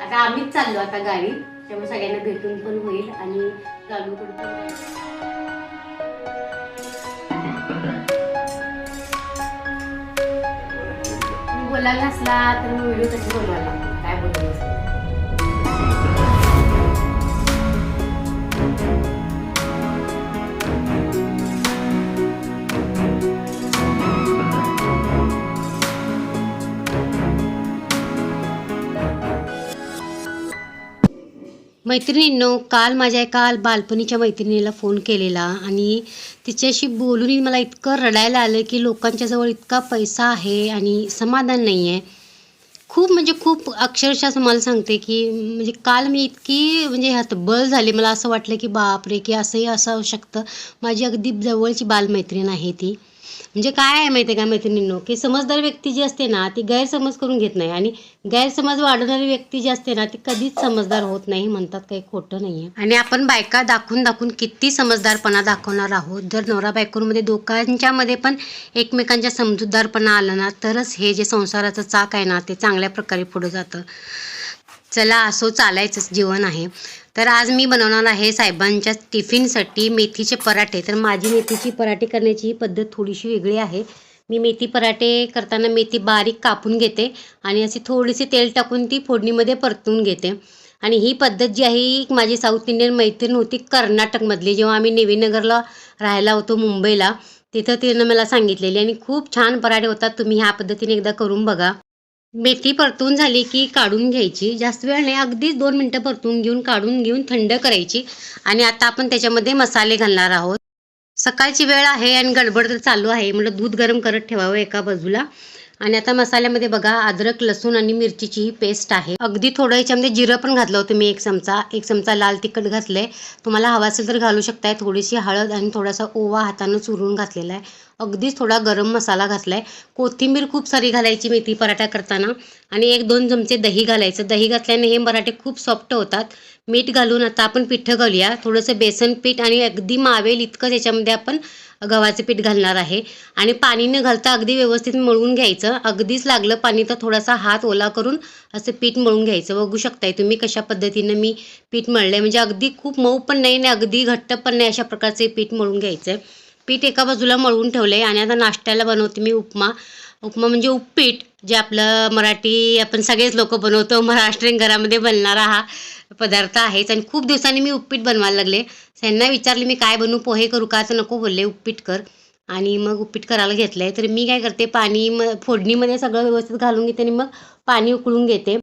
आता आम्हीच चाललो आता गाडी. त्यामुळे सगळ्यांना भेटून पण होईल आणि गालूकडे पण बोलायला असला तर मी व्हिडिओ कसे बनवायला. मैत्रिणींनो काल माझ्या एका बालपणीच्या मैत्रिणीला फोन केलेला आणि तिच्याशी बोलून मला इतकं रडायला आलं की लोकांच्याजवळ इतका पैसा आहे आणि समाधान नाही आहे खूप म्हणजे खूप अक्षरशः असं मला सांगते की म्हणजे काल मी इतकी म्हणजे हतबल झाले. मला असं वाटलं की बापरे की असंही असं शकतं. माझी अगदी जवळची बालमैत्रीण आहे ती. म्हणजे काय आहे माहिती आहे का मैत्रिणींनो? की समजदार व्यक्ती जी असते ना ती गैरसमज करून घेत नाही. आणि गैरसमज वाढवणारी व्यक्ती जी असते ना ती कधीच समजदार होत नाही म्हणतात काही खोटं नाही आहे आणि आपण बायका दाखवून दाखवून किती समजदारपणा दाखवणार आहोत. जर नवरा बायकोंमध्ये दोघांच्यामध्ये पण एकमेकांच्या समजूतदारपणा आला ना तरच हे जे संसाराचं चाक आहे ना ते चांगल्या प्रकारे पुढं जातं. चला असो चालायचंच जीवन आहे. तर आज मी बनवणार आहे साहेबांच्या टिफिनसाठी मेथीचे पराठे. तर माझी मेथीची पराठे करण्याची ही पद्धत थोडीशी वेगळी आहे. मी मेथी पराठे करताना मेथी बारीक कापून घेते आणि अशी थोडीशी तेल टाकून ती फोडणीमध्ये परतून घेते. आणि ही पद्धत जी आहे ही माझी साऊथ इंडियन मैत्रीण होती कर्नाटकमधली. जेव्हा आम्ही नेवीनगरला राहायला होतो मुंबईला तिथं तिनं मला सांगितलेली आणि खूप छान पराठे होतात. तुम्ही ह्या पद्धतीने एकदा करून बघा. मेथी परतून झाली की काढून घ्यायची. जास्त वेळ नाही अगदीच दोन मिनटं परतून घेऊन काढून घेऊन थंड करायची. आणि आता आपण त्याच्यामध्ये मसाले घालणार आहोत. सकाळची वेळ आहे आणि गडबड तर चालू आहे. म्हटलं दूध गरम करत ठेवावं एका बाजूला. आणि आता मसाल्यामध्ये बघा अद्रक लसूण आणि मिरचीची ही पेस्ट आहे. अगदी थोडं याच्यामध्ये जिरं पण घातलं होतं मी एक चमचा. एक चमचा लाल तिखट घातलंय. तुम्हाला हवा असेल तर घालू शकताय. थोडीशी हळद आणि थोडासा ओवा हातानं चुरून घातलेला आहे. अगदीच थोडा गरम मसाला घातलाय. कोथिंबीर खूप सारी घालायची मेथी पराठा करताना. आणि एक दोन चमचे दही घालायचं. दही घातल्याने हे पराठे खूप सॉफ्ट होतात. मीठ घालून आता आपण पिठं घालूया. थोडंसं बेसन पीठ आणि अगदी मावेल इतकं त्याच्यामध्ये आपण गव्हाचं पीठ घालणार आहे. आणि पाणी न घालता अगदी व्यवस्थित मळून घ्यायचं. अगदीच लागलं पाणी तर थोडासा हात ओला करून असं पीठ मळून घ्यायचं. बघू शकताय तुम्ही कशा पद्धतीनं मी पीठ मळलं म्हणजे अगदी खूप मऊ पण नाही आणि अगदी घट्ट पण नाही अशा प्रकारचे पीठ मळून घ्यायचं आहे पीठ एका बाजूला मळून ठेवलं आहे आणि आता नाश्त्याला बनवते मी उपमा. उपमा म्हणजे उपपीठ. जे आपलं मराठी आपण सगळेच लोक बनवतो महाराष्ट्रीयन घरामध्ये बनणारा हा पदार्थ आहेच. आणि खूप दिवसांनी मी उपीट बनवायला लागले. त्यांना विचारले मी काय बनवू? पोहे करू का? तर नको बोलले उपीट कर. आणि मग उपीट करायला घेतलं आहे तर मी काय करते पाणी म फोडणीमध्ये सगळं व्यवस्थित घालून घेते आणि मग पाणी उकळून घेते.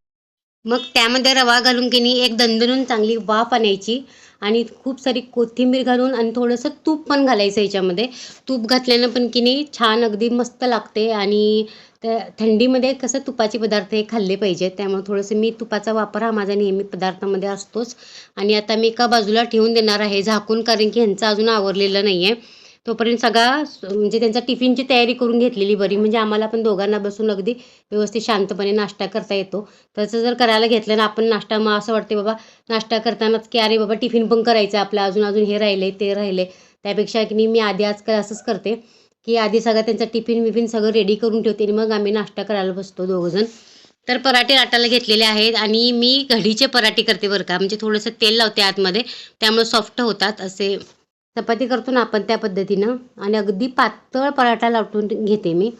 मग त्यामध्ये रवा घालून की नाही एक दणदणून चांगली वाफ आणायची. आणि खूप सारी कोथिंबीर घालून आणि थोडंसं तूप पण घालायचं याच्यामध्ये. तूप घातल्यानं पण की नाही छान अगदी मस्त लागते आणि त्या थंडीमध्ये कसं तुपाचे पदार्थ हे खाल्ले पाहिजेत. त्यामुळे थोडंसं मी तुपाचा वापर हा माझा नेहमी पदार्थामध्ये असतोच. आणि आता मी एका बाजूला ठेवून देणार आहे झाकून कारण की ह्यांचं अजून आवरलेलं नाही आहे तोपर्यंत सगळा म्हणजे त्यांचा टिफिनची तयारी करून घेतलेली बरी. म्हणजे आम्हाला पण दोघांना बसून अगदी व्यवस्थित शांतपणे नाश्ता करता येतो. तसं जर करायला घेतलं ना आपण नाश्ता मग असं वाटते बाबा नाश्ता करतानाच की अरे बाबा टिफिन पण करायचं आपलं अजून अजून हे राहिले ते राहिले त्यापेक्षा की नाही मी आधी आजकाल असंच करते की आधी सगळं त्यांचा टिफिन विफिन सगळं रेडी करून ठेवते आणि मग आम्ही नाश्ता करायला बसतो दोघंजण. तर पराठे लाटायला घेतलेले आहेत आणि मी घडीचे पराठे करते बरं का. म्हणजे थोडंसं तेल लावते आतमध्ये त्यामुळे सॉफ्ट होतात असे चपाती करतो ना आपण त्या पद्धतीनं. आणि अगदी पातळ पराठा लाटून घेते मी.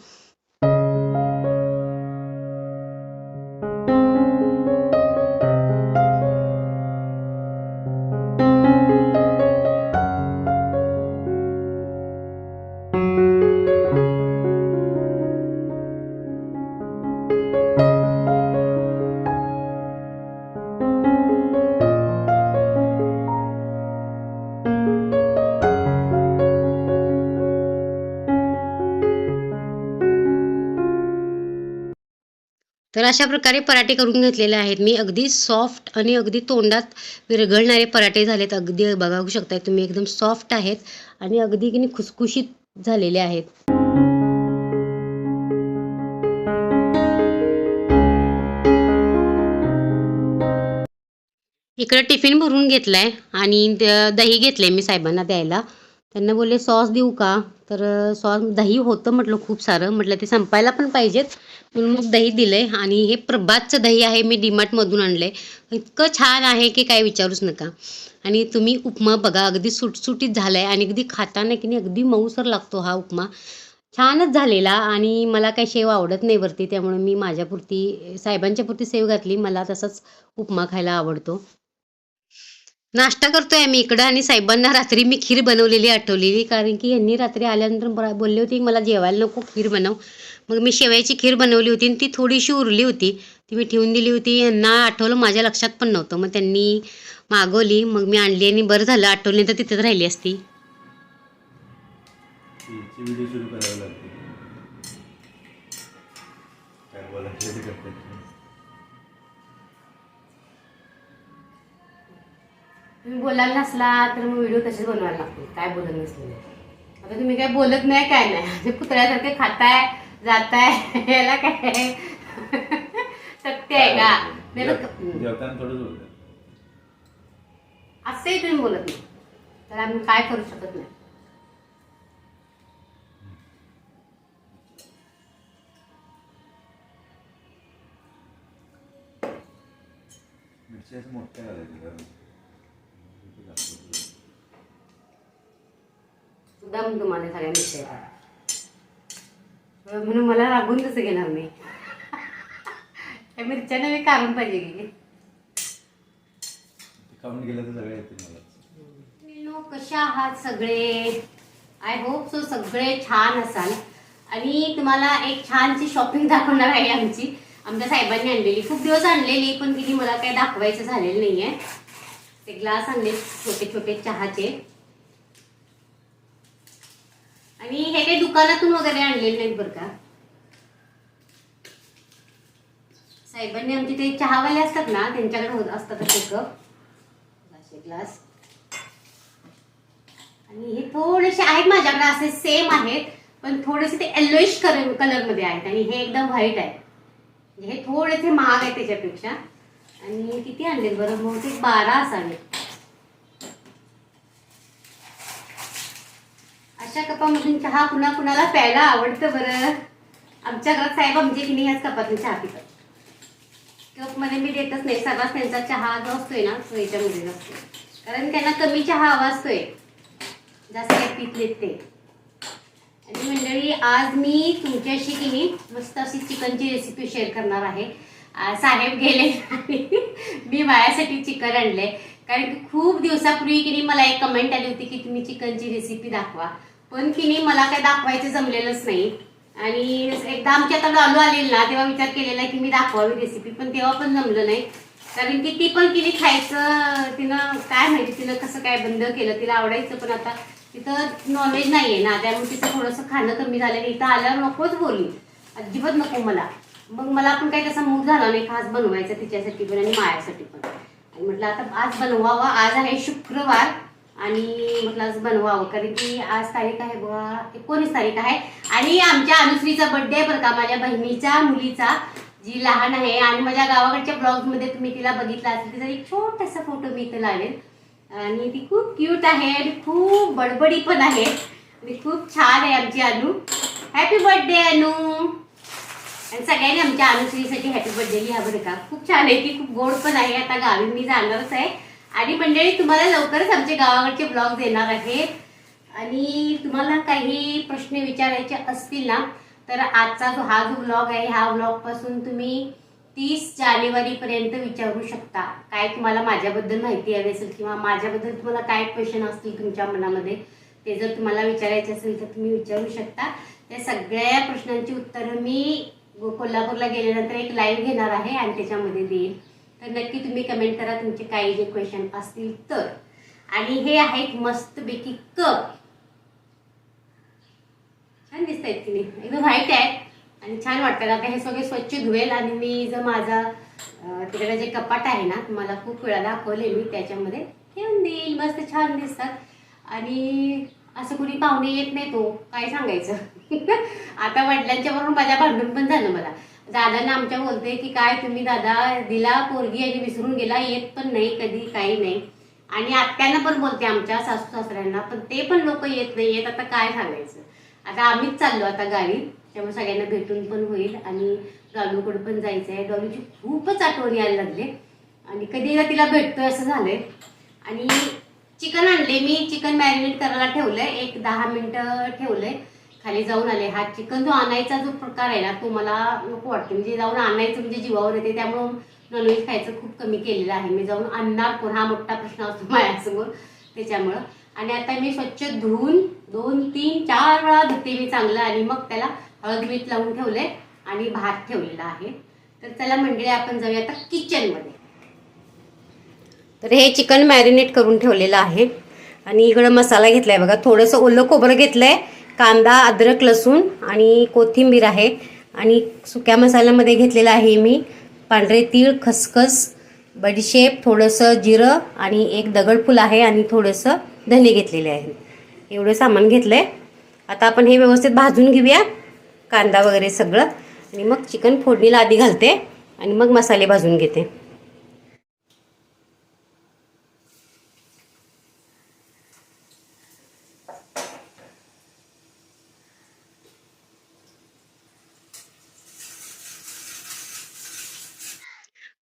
तर अशा प्रकारे पराठे करून घेतलेले आहेत. मी अगदी सॉफ्ट आणि अगदी तोंडात विरघळणारे पराठे झालेत. अगदी बघू शकताय तुम्ही एकदम सॉफ्ट आहेत आणि अगदी की खुसखुशीत झालेले आहेत. इकडं टिफिन भरून घेतलाय आणि दही घेतलंय मी साहेबांना द्यायला. त्यांना बोलले सॉस देऊ का? तर सॉस दही होतं म्हटलं खूप सारं. म्हटलं ते संपायला पण पाहिजेत. म्हणून मग दही दिलंय आणि हे प्रभातचं दही आहे मी डीमार्टमधून आणलंय. इतकं छान आहे की काय विचारूच नका. आणि तुम्ही उपमा बघा अगदी सुटसुटीत झालाय आणि अगदी खाताना की नाही अगदी मऊसर लागतो हा उपमा. छानच झालेला आणि मला काही शेव आवडत नाही वरती त्यामुळे मी माझ्यापुरती साहेबांच्या पुरती सेव घातली. मला तसाच उपमा खायला आवडतो. नाश्ता करतोय आम्ही इकडं आणि साहेबांना रात्री मी खीर बनवलेली आठवलेली कारण की यांनी रात्री आल्यानंतर बोलले होते मला जेवायला नको खीर बनव. मग मी शेवयाची खीर बनवली होती आणि ती थोडीशी उरली होती. ती मी ठेवून दिली होती यांना आठवलं माझ्या लक्षात पण नव्हतं. मग त्यांनी मागवली मग मी आणली आणि बरं झालं आठवली तर तिथेच राहिली असती. तुम्ही बोलायला नसला तर मग व्हिडिओ तसेच बनवायला लागतो काय बोलत नसलेले. आता तुम्ही काय बोलत नाही काय नाही. कुत्र्यासारखे खाताय जाताय. याला काय? सत्य आहे का? नाही तर- जेव- जेवताना थोडंच बोलतात असंही तुम्ही बोलत नाही. तर आम्ही काय करू शकत नाही. मिरच्या असं मोठ्या घालायच्या कारण दम तुम्हाला सगळ्या येतात म्हणून मला रागून तसं घेणार नाही त्या मिरच्याने मी कारण पाहिजे की. ते खाऊन गेलं तर सगळं येते मला. मित्रांनो, कशा आहात सगळे? आय होप सो सगळे छान असाल. आणि तुम्हाला एक छानशी शॉपिंग दाखवणार आहे आमची. आमच्या साहेबांनी आणलेली. खूप दिवस आणलेली पण तिने मला काही दाखवायचं झालेलं नाहीये. ते ग्लास आणले छोटे छोटे चहाचे. आणि हे काही दुकानातून वगैरे आणलेले नाहीत बरं का? साहेबांनी आमचे ते चहावाले असतात ना त्यांच्याकडे होत असतात असे कप असे ग्लास आणि हे थोडेसे आहेत माझ्याकडे असे सेम आहेत पण थोडेसे ते येल्लोइश कलर कलरमध्ये आहेत आणि हे एकदम व्हाईट आहे. म्हणजे हे थोडेसे महाग आहे त्याच्यापेक्षा. आणि किती आणलेत बरं? बहुतेक बारा असावे अशा कपामधून चहा कुणा कुणाला प्यायला आवडतं बरं? आमच्या घरात साहेब आमचे की नाही ह्याच कपातून चहा पितात. कपमध्ये मी देतच नाही. सर्वात त्यांचा चहा जो असतोय ना तो याच्यामध्ये असतो कारण त्यांना कमी चहा हवा असतोय. जास्त काही पित ते. आणि मंडळी आज मी तुमच्याशी की नाही मस्त अशी चिकनची रेसिपी शेअर करणार आहे. साहेब गेले. मी माझ्यासाठी चिकन आणले कारण की खूप दिवसापूर्वी की नाही मला एक कमेंट आली होती की तुम्ही चिकनची रेसिपी दाखवा. पण तिने मला काय दाखवायचं जमलेलंच नाही. आणि एकदा आमच्या आता डॉलू आलेली ना तेव्हा विचार केलेला की मी दाखवावी रेसिपी पण तेव्हा पण जमलं नाही. कारण की ती पण तिने खायचं तिनं काय माहिती तिनं कसं काय बंद केलं तिला आवडायचं पण आता तिथं नॉनव्हेज नाही आहे ना त्यामुळे तिथं थोडंसं खाणं कमी झालं. इथं आल्यावर नकोच बोलली अजिबात नको मला. मग मला पण काही तसा मूड झाला नाही खास बनवायचा तिच्यासाठी पण आणि मायासाठी पण. आणि म्हटलं आता आज बनवावा आज आहे शुक्रवार. आणि म्हटलं आज बनवावं. कारण की आज तारीख आहे बघा एकोणीस तारीख आहे. आणि आमच्या अनुश्रीचा बर्थडे बरं का माझ्या बहिणीच्या मुलीचा जी लहान आहे. आणि माझ्या गावाकडच्या ब्लॉगमध्ये तुम्ही तिला बघितला असेल तिचा एक छोटासा फोटो मी इथं लावेल. आणि ती खूप क्यूट आहे आणि खूप बडबडी पण आहे. आणि खूप छान आहे आमची अनु. हॅपी बर्थडे अनु. आणि सगळ्यांनी आमच्या अनुश्रीसाठी हॅपी बर्थडे लिहा बरं का. खूप छान आहे ती खूप गोड पण आहे. आता गावी मी जाणारच आहे. आणि मंडळी तुम्हाला लवकरच आमचे गावाकडचे ब्लॉग देणार आहे आणि तुम्हाला काही प्रश्न विचारायचे असतील ना तर आजचा जो हा जो ब्लॉग आहे हा ब्लॉगपासून तुम्ही तीस जानेवारी पर्यंत विचारू शकता. काय तुम्हाला माझ्याबद्दल माहिती हवी असेल किंवा माझ्याबद्दल तुम्हाला काय क्वेश्चन असतील तुमच्या मनामध्ये ते जर तुम्हाला विचारायचे असेल तर तुम्ही विचारू शकता. त्या सगळ्या प्रश्नांची उत्तरं मी कोल्हापूरला गेल्यानंतर एक लाईव्ह घेणार आहे आणि त्याच्यामध्ये देईल तर नक्की तुम्ही कमेंट करा तुमचे काही जे क्वेश्चन असतील तर. आणि हे आहेत मस्तपैकी कप छान दिसत आहेत की नाही? एकदम व्हाईट आहेत. आणि छान वाटतात. आता हे सगळे स्वच्छ धुवेल आणि मी जर माझा तिकडे जे कपाट आहे ना मला खूप वेळा दाखवले मी त्याच्यामध्ये ठेवून देईल. मस्त छान दिसतात. आणि असं कुणी पाहुणे येत नाही तो. काय सांगायचं? आता वडिलांच्या बरोबर माझ्या भांडून पण झालं मला. दादांना आमच्या बोलते की काय तुम्ही दादा दिला पोरगी आणि विसरून गेला येत पण नाही कधी काही नाही. आणि आत्यांना पण बोलते आमच्या सासू सासऱ्यांना पण ते पण लोक येत नाही येत आता काय सांगायचं? आता आम्हीच चाललो आता गाडी त्यामुळे सगळ्यांना भेटून पण होईल आणि डॉलूकडे पण जायचं आहे. डॉलूची खूपच आठवण यायला लागले. आणि कधी एकदा तिला भेटतोय असं झालंय. आणि चिकन आणले मी चिकन मॅरिनेट करायला ठेवलंय. एक दहा मिनिटं ठेवलंय. खाली जाऊन आले. हा चिकन जो आणायचा जो प्रकार आहे ना तो मला नको वाटतो. म्हणजे जाऊन आणायचं म्हणजे जीवावर येते त्यामुळं नॉनव्हेज खायचं खूप कमी केलेलं आहे. मी जाऊन आणणार कोण हा मोठा प्रश्न असतो माझ्यासमोर. त्याच्यामुळं. आणि आता मी स्वच्छ धुवून दोन तीन चार वेळा धुते मी चांगलं. आणि मग त्याला हळद मीठ लावून ठेवले आणि भात ठेवलेला आहे. तर त्याला मंडळी आपण जाऊया आता किचनमध्ये तर हे चिकन मॅरिनेट करून ठेवलेलं आहे. आणि इकडं मसाला घेतला आहे बघा. थोडंसं ओलं खोबरं घेतलं आहे कांदा अद्रक लसूण आणि कोथिंबीर आहे. आणि सुक्या मसाल्यामध्ये घेतलेलं आहे मी पांढरे तीळ खसखस बडीशेप थोडंसं जिरं आणि एक दगडफूल आहे आणि थोडंसं धने घेतलेले आहे. एवढं सामान घेतलं आहे आता आपण हे व्यवस्थित भाजून घेऊया. कांदा वगैरे सगळं. आणि मग चिकन फोडणीला आधी घालते आणि मग मसाले भाजून घेते.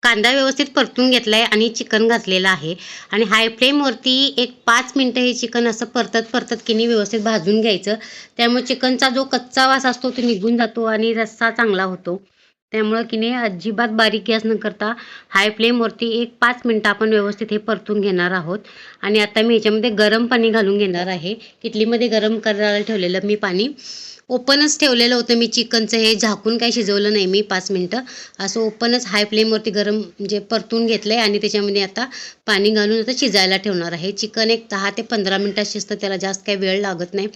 कांदा व्यवस्थित परतून घेतला आहे आणि चिकन घातलेलं आहे. आणि हाय फ्लेमवरती एक पाच मिनटं हे चिकन असं परतत परतत किनी व्यवस्थित भाजून घ्यायचं. त्यामुळे चिकनचा जो कच्चा वास असतो तो निघून जातो आणि रस्सा चांगला होतो. त्यामुळं की नाही अजिबात बारीक गॅस न करता हाय फ्लेमवरती एक पाच मिनटं आपण व्यवस्थित हे परतून घेणार आहोत. आणि आता मी ह्याच्यामध्ये गरम पाणी घालून घेणार आहे. किटलीमध्ये गरम करायला ठेवलेलं मी पाणी. ओपनच ठेवलेलं होतं मी चिकनचं. हे झाकून काही शिजवलं नाही मी पाच मिनटं. असं ओपनच हाय फ्लेमवरती गरम म्हणजे परतून घेतलं आहे आणि त्याच्यामध्ये आता पाणी घालून आता शिजायला ठेवणार आहे. चिकन एक दहा ते पंधरा मिनटात शिजतं त्याला जास्त काही वेळ लागत नाही.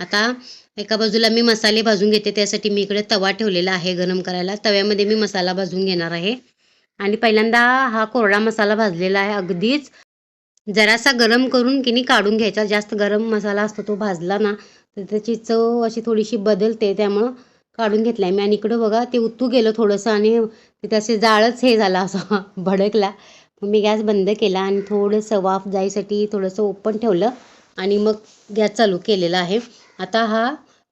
आता एका बाजूला मी मसाले भाजून घेते त्यासाठी मी इकडे तवा ठेवलेला आहे गरम करायला. तव्यामध्ये मी मसाला भाजून घेणार आहे. आणि पहिल्यांदा हा कोरडा मसाला भाजलेला आहे अगदीच. जरासा गरम करून की नाही काढून घ्यायचा. जास्त गरम मसाला असतो तो भाजला ना तर त्याची चव अशी थोडीशी बदलते. त्यामुळं काढून घेतला आहे मी. आणि इकडं बघा ते उतू गेलं थोडंसं आणि तिथे असे जाळच हे झाला असं भडकला. मग मी गॅस बंद केला आणि थोडंसं वाफ जायसाठी थोडंसं ओपन ठेवलं. आणि मग गॅस चालू केलेला आहे. आता हा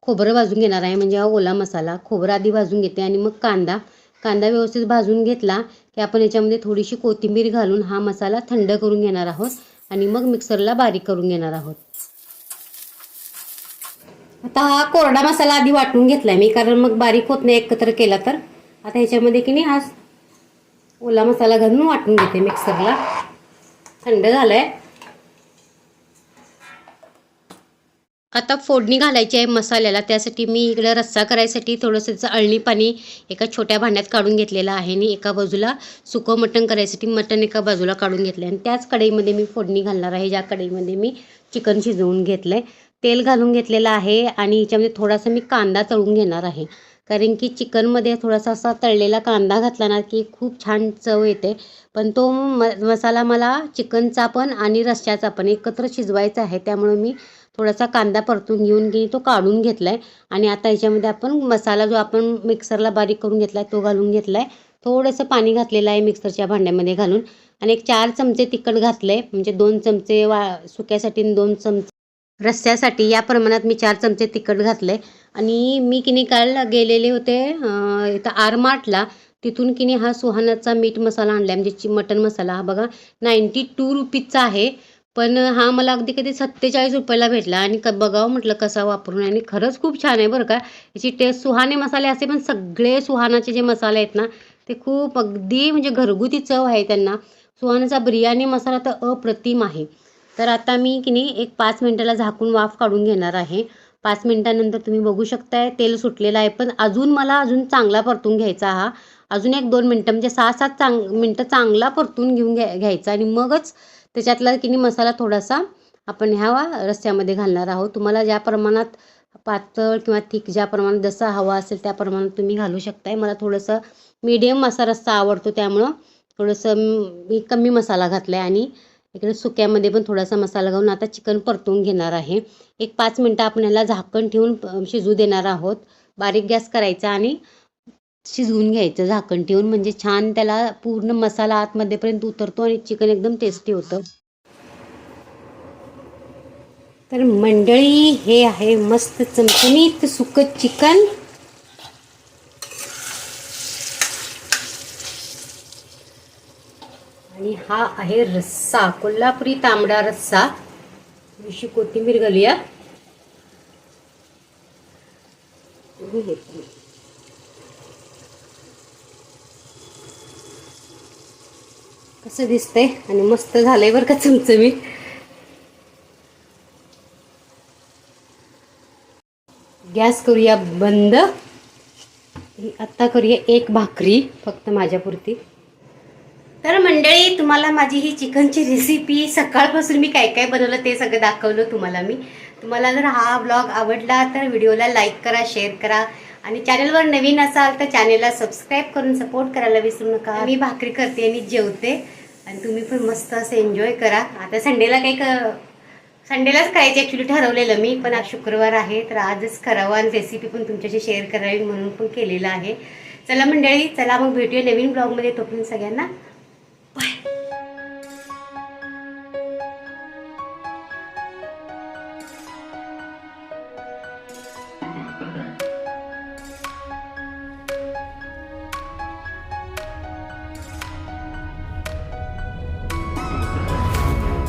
खोबरं भाजून घेणार आहे. म्हणजे हा ओला मसाला खोबरं आधी भाजून घेते आणि मग कांदा. कांदा व्यवस्थित भाजून घेतला की आपण याच्यामध्ये थोडीशी कोथिंबीर घालून हा मसाला थंड करून घेणार आहोत आणि मग मिक्सरला बारीक करून घेणार आहोत. आता हा कोरडा मसाला आधी वाटून घेतलाय मी कारण मग बारीक होत नाही एकत्र केला तर. आता ह्याच्यामध्ये की नाही हा ओला मसाला घालून वाटून घेते मिक्सरला. थंड झालाय. आता फोडणी घालायची आहे मसाल्याला त्यासाठी मी इकडं रस्सा करायसाठी थोडंसं त्याचं अळणी पाणी एका छोट्या भांड्यात काढून घेतलेलं आहे आणि एका बाजूला सुकं मटण करायसाठी मटण एका बाजूला काढून घेतलं आणि त्याच कढईमध्ये मी फोडणी घालणार आहे ज्या कढईमध्ये मी चिकन शिजवून घेतलं आहे तेल घालून घेतलेलं आहे आणि याच्यामध्ये थोडासा मी कांदा तळून घेणार आहे. कारण की चिकनमध्ये थोडासा असा तळलेला कांदा घातला ना की खूप छान चव येते. पण तो म मसाला मला चिकनचा पण आणि रश्श्याचा पण एकत्र शिजवायचा आहे. त्यामुळे मी थोडासा कांदा परतून घेऊन घे तो काढून घेतला आहे आणि आता याच्यामध्ये आपण मसाला जो आपण मिक्सरला बारीक करून घेतला आहे तो घालून घेतला आहे थोडंसं पाणी घातलेलं आहे मिक्सरच्या भांड्यामध्ये घालून. आणि एक चार चमचे तिखट घातलं आहे म्हणजे दोन चमचे वा सुक्यासाठी दोन चमचे रस्स्यासाठी या प्रमाणात मी चार चमचे तिखट घातले आणि मी किनी काल गेलेले होते इथं आरमार्टला. तिथून किनी हा सुहानाचा मीठ मसाला आणला म्हणजे मटन मसाला. हा बघा नाईंटी टू रुपीजचा आहे. पण हा मला अगदी कधी सत्तेचाळीस रुपयाला भेटला. आणि क बघावं म्हटलं कसा वापरून. आणि खरंच खूप छान आहे बरं का. याची टेस्ट सुहाने मसाले असे पण सगळे सुहानाचे जे मसाले आहेत ना ते खूप अगदी म्हणजे घरगुती चव आहे त्यांना. सुहानाचा बिर्याणी मसाला तर अप्रतिम आहे. तर आता मी की नाही एक पाच मिनटाला झाकून वाफ काढून घेणार आहे. पाच मिनटानंतर तुम्ही बघू शकताय तेल सुटलेलं आहे पण अजून मला अजून चांगला परतून घ्यायचा हा. अजून एक दोन मिनटं म्हणजे सहा सात चांग मिनटं चांगला परतून घेऊन घ्या घ्यायचा आणि मगच त्याच्यातला की नाही मसाला थोडासा आपण ह्या रस्त्यामध्ये घालणार आहोत. तुम्हाला ज्या प्रमाणात पातळ किंवा थिक ज्या प्रमाणात जसा हवा असेल त्या प्रमाणात तुम्ही घालू शकताय. मला थोडंसं मीडियम असा रस्सा आवडतो त्यामुळं थोडंसं मी कमी मसाला घातला आहे आणि इकडे सुक्यामध्ये पण थोडासा मसाला घालून आता चिकन परतून घेणार आहे. एक पाच मिनटं आपण याला झाकण ठेवून शिजू देणार आहोत. बारीक गॅस करायचा आणि शिजवून घ्यायचं झाकण ठेवून. म्हणजे छान त्याला पूर्ण मसाला आतमध्येपर्यंत उतरतो आणि चिकन एकदम टेस्टी होतं. तर मंडळी हे आहे मस्त चमचमीत सुकं चिकन. आणि हा आहे रस्सा कोल्हापुरी तांबडा रस्सा. थोडीशी कोथिंबीर घालूया. कसं दिसतंय? आणि मस्त झालंय बरं का चमचमीत. गॅस करूया बंद. आत्ता करूया एक भाकरी फक्त माझ्यापुरती. तर मंडळी तुम्हाला माझी ही चिकनची रेसिपी सकाळपासून मी काय काय बनवलं ते सगळं दाखवलं तुम्हाला मी. तुम्हाला जर हा ब्लॉग आवडला तर व्हिडिओला लाईक करा शेअर करा. आणि चॅनलवर नवीन असाल तर चॅनलला सबस्क्राईब करून सपोर्ट करायला विसरू नका. मी भाकरी करते आणि जेवते. आणि तुम्ही पण मस्त असं एन्जॉय करा. आता संडेला काही क संडेलाच करायचे ॲक्च्युली ठरवलेलं मी पण आज शुक्रवार आहे तर आजच करावं आणि रेसिपी पण तुमच्याशी शेअर करावी म्हणून पण केलेलं आहे. चला मंडळी चला मग भेटूया नवीन ब्लॉगमध्ये तोपर्यंत सगळ्यांना